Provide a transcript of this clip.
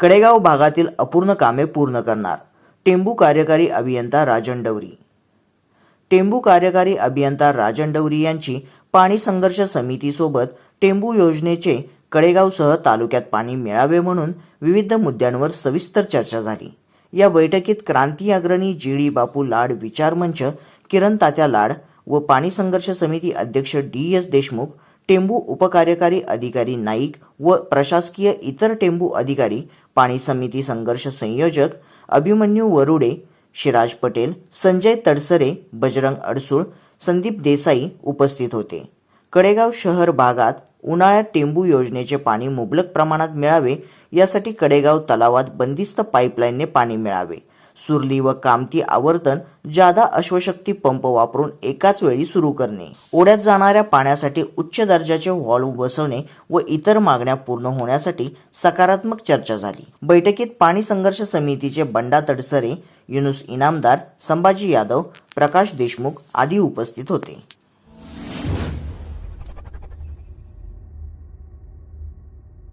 कडेगाव भागातील अपूर्ण कामे पूर्ण करणार. टेंबू कार्यकारी अभियंता राजन डवरी. टेंबू कार्यकारी अभियंता राजन डवरी यांची पाणी संघर्ष समितीसोबत टेंबू योजनेचे कडेगावसह तालुक्यात पाणी मिळावे म्हणून विविध मुद्द्यांवर सविस्तर चर्चा झाली. या बैठकीत क्रांती अग्रणी जी डी बापू लाड विचार मंच किरण तात्या लाड व पाणी संघर्ष समिती अध्यक्ष डी एस देशमुख टेंबू उपकार्यकारी अधिकारी नाईक व प्रशासकीय इतर टेंबू अधिकारी पाणी समिती संघर्ष संयोजक अभिमन्यू वरुडे शिराज पटेल संजय तडसरे बजरंग अडसूळ संदीप देसाई उपस्थित होते. कडेगाव शहर भागात उन्हाळ्यात टेंबू योजनेचे पाणी मुबलक प्रमाणात मिळावे यासाठी कडेगाव तलावात बंदिस्त पाईपलाईनने पाणी मिळावे. सुरली व कामती आवर्तन जादा अश्वशक्ती पंप वापरून एकाच वेळी सुरू करणे. ओढ्यात जाणाऱ्या पाण्यासाठी उच्च दर्जाचे व्हॉल्व बसवणे व इतर मागण्या पूर्ण होण्यासाठी सकारात्मक चर्चा झाली. बैठकीत पाणी संघर्ष समितीचे बंडा तडसरे युनुस इनामदार संभाजी यादव प्रकाश देशमुख आदी उपस्थित होते.